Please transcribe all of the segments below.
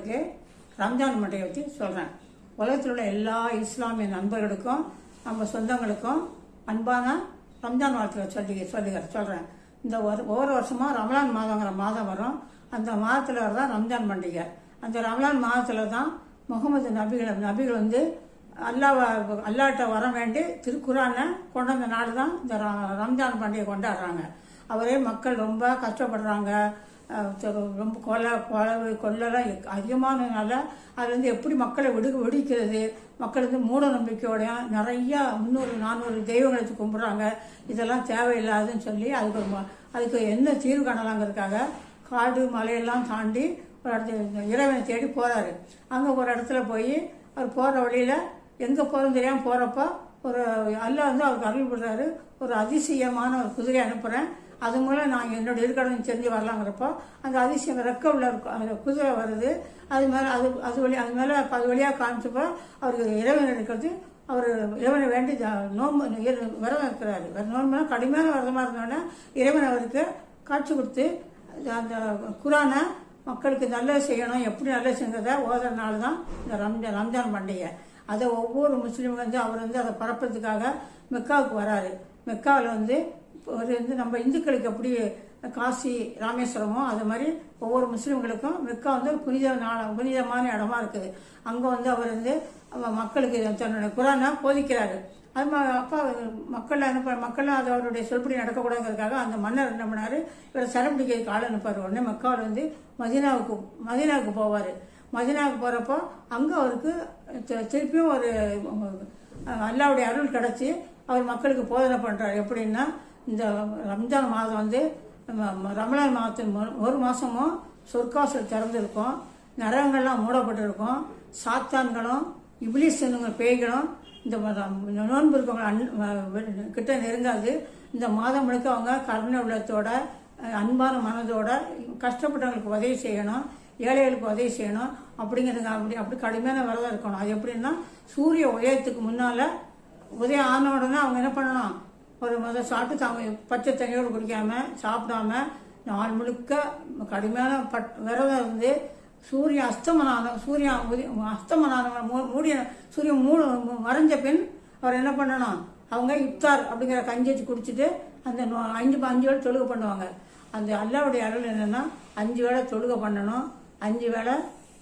உங்களுக்கு ரம்ஜான் பண்டிகை பற்றி சொல்கிறேன் உலகத்தில் உள்ள எல்லா இஸ்லாமிய நண்பர்களுக்கும் நம்ம சொந்தங்களுக்கும் அன்பான ரம்ஜான் வாழ்த்துக்களை சொல்லி சொல்லுகிறேன் சொல்கிறேன் இந்த ஒரு ஒவ்வொரு வருஷமாக ரமலான் மாதங்கிற மாதம் வரும். அந்த மாதத்தில் தான் ரம்ஜான் பண்டிகை. அந்த ரமலான் மாதத்தில் தான் முகமது நபிகள் நபிகள் வந்து அல்லாஹ் அல்லாட்ட வர வேண்டி திருக்குறானை கொண்டு வந்த நாள் தான் இந்த ரம்ஜான் பண்டிகை கொண்டாடுறாங்க. அவரே மக்கள் ரொம்ப கஷ்டப்படுறாங்க. ரொம்ப கொலை கொலை கொள்ளலாம் அதிகமானதுனால அது வந்து எப்படி மக்களை விடு விடுக்கிறது? மக்கள் வந்து மூட நம்பிக்கையோட நிறையா முந்நூறு நானூறு தெய்வங்களை வச்சு கும்பிட்றாங்க. இதெல்லாம் தேவையில்லாதுன்னு சொல்லி அதுக்கு ஒரு ம- அதுக்கு என்ன தீர்வு காணலாங்கிறதுக்காக காடு மலையெல்லாம் தாண்டி ஒரு இடத்துல இறைவனை தேடி போகிறாரு அங்கே ஒரு இடத்துல போய் அவர் போகிற வழியில் எங்கே போகிறோம் தெரியாமல் போகிறப்ப ஒரு அல்ல வந்து அவருக்கு அருள் விடுறாரு ஒரு அதிசயமான ஒரு குதிரை அனுப்புகிறேன் அது மூலம் நான் என்னோட இருக்கடம் செஞ்சு வரலாங்கிறப்போ அந்த அதிசயம் ரெக்க உள்ள இருக்கும். அந்த குதிரை வருது. அது மேலே அது அது வழி அது மேலே அது வழியாக காமிச்சப்போ அவருக்கு இறைவன் இருக்கிறது. அவர் இறைவனை வேண்டி நோம்பு நோன்பு விரதம் இருக்கிறாரு. நோன்புனா கடுமையான விரதமாக இருந்தோடனே இறைவன் அவருக்கு காட்சி கொடுத்து அந்த குரானை மக்களுக்கு நல்லது செய்யணும் எப்படி நல்லது செய்யறத ஓதுறதுனால தான் இந்த ரம்ஜான் ரம்ஜான் பண்டிகை. அதை ஒவ்வொரு முஸ்லீம் வந்து அவர் வந்து அதை பரப்புறதுக்காக மெக்காவுக்கு வராரு. மெக்காவில் வந்து ஒரு வந்து நம்ம இந்துக்களுக்கு எப்படி காசி ராமேஸ்வரமோ அது மாதிரி ஒவ்வொரு முஸ்லீம்களுக்கும் மெக்கா வந்து ஒரு புனித நாள புனிதமான இடமா இருக்குது. அங்கே வந்து அவர் வந்து மக்களுக்கு தன்னுடைய குரானை போதிக்கிறாரு. அது மாதிரி அப்பா மக்கள் அனுப்ப மக்கள் அது அவருடைய சொல்படி நடக்கக்கூடாதுங்கிறதுக்காக அந்த மன்னர் என்ன பண்ணார்? இவரை சரம் பிடிக்கிறதுக்கு ஆள் அனுப்பார். உடனே மக்காவில் வந்து மதீனாவுக்கு மதீனாவுக்கு போவார். மதினாவுக்கு போகிறப்போ அங்கே அவருக்கு திருப்பியும் ஒரு அல்லாவுடைய அருள் கிடச்சி அவர் மக்களுக்கு போதனை பண்ணுறாரு எப்படின்னா இந்த ரம்ஜான் மாதம் வந்து ம- ரமலான் மாதத்தின் ஒரு மாதமும் சொர்க்காசல் திறந்துருக்கும். நரகங்கள்லாம் மூடப்பட்டிருக்கும். சாத்தான்களும் இப்ளீஸ் என்னுங்க பேய்களும் இந்த நோன்பு இருக்கவங்க அன்- கிட்ட நெருங்காது. இந்த மாதம் முழுக்க அவங்க கருணை உள்ளத்தோட அன்பான மனதோட கஷ்டப்பட்டவங்களுக்கு உதவி செய்யணும். ஏழைகளுக்கு உதவி செய்யணும். அப்படிங்கிறது அப்படி அப்படி கடுமையான விரதம் இருக்கணும். அது எப்படின்னா சூரிய உதயத்துக்கு முன்னால் உதயம் ஆன உடனே அவங்க என்ன பண்ணணும்? ஒரு முதல் சாப்பிட்டு அவங்க பச்சை தண்ணியோடு குடிக்காமல் சாப்பிடாம நாள் முழுக்க கடுமையான பட் விரதம் இருந்து சூரியன் அஸ்தமனான சூரியன் உதி அஸ்தமனான மூடிய சூரியன் மூணு மறைஞ்ச பின் அவர் என்ன பண்ணணும்? அவங்க இப்தார் அப்படிங்கிற கஞ்சி வச்சு குடிச்சிட்டு அந்த அஞ்சு அஞ்சு வேளை தொழுகை பண்ணுவாங்க. அந்த அல்லாவுடைய அருள் என்னென்னா அஞ்சு வேளை தொழுகை பண்ணணும். அஞ்சு வேளை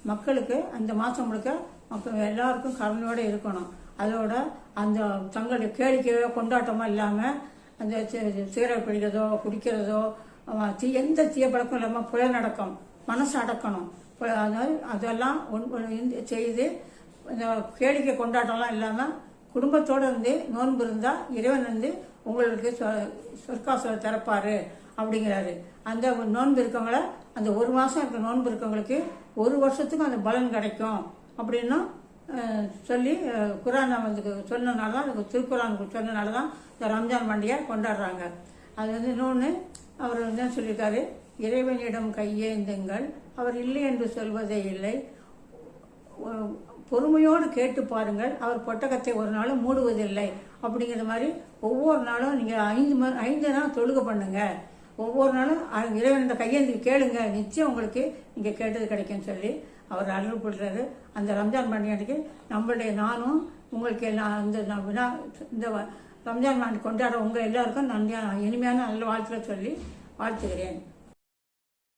மக்களுக்கு அந்த மாதம் முழுக்க மக்கள் எல்லாருக்கும் கருணையோடு இருக்கணும். அதோட அந்த தங்களுடைய கேளிக்கையோ கொண்டாட்டமோ இல்லாமல் அந்த சி- சிகரெட் பிடிக்கிறதோ குடிக்கிறதோ தீ எந்த தீய பழக்கம் இல்லாமல் புயல் நடக்கும். மனசு அடக்கணும். அதாவது அதெல்லாம் ஒன்- செய்து இந்த கேளிக்கை கொண்டாட்டம்லாம் இல்லாமல் குடும்பத்தோடு இருந்து நோன்பு இருந்தால் இறைவன் வந்து உங்களுக்கு சொ- சொர்க்காசுரம் திறப்பாரு. அப்படிங்கிறாரு. அந்த நோன்பு இருக்கவங்கள அந்த ஒரு மாதம் இருக்க நோன்பு இருக்கவங்களுக்கு ஒரு வருஷத்துக்கும் அந்த பலன் கிடைக்கும் அப்படின்னும் சொல்லி குரான் குரானை வந்து சொன்னனால தான் அதுக்கு திருக்குறானுக்கு சொன்னனால தான் இந்த ரம்ஜான் பண்டிகை கொண்டாடுறாங்க. அது வந்து இன்னொன்று அவர் என்ன சொல்லியிருக்காரு? இறைவனிடம் கையேந்துங்கள் அவர் இல்லை என்று சொல்வதே இல்லை. பொறுமையோடு கேட்டு பாருங்கள் அவர் பொட்டகத்தை ஒரு நாளும் மூடுவதில்லை. அப்படிங்கிற மாதிரி ஒவ்வொரு நாளும் நீங்கள் ஐந்து மணி ஐந்து நாள் தொழுகை பண்ணுங்கள் ஒவ்வொரு நாளும் இறைவன் இந்த கையேந்தி கேளுங்க நிச்சயம் உங்களுக்கு இங்கே கேட்டது கிடைக்கும்னு சொல்லி அவர் அருள் பண்றாரு அந்த ரம்ஜான் பண்டிகைக்கு நம்மளுடைய நானும் உங்களுக்கு எல்லாம் அந்த வினா இந்த ரம்ஜான் பண்டிகை கொண்டாட உங்கள் எல்லாருக்கும் நன்றியான இனிமையான நல்ல வாழ்த்துல சொல்லி வாழ்த்துகிறேன்.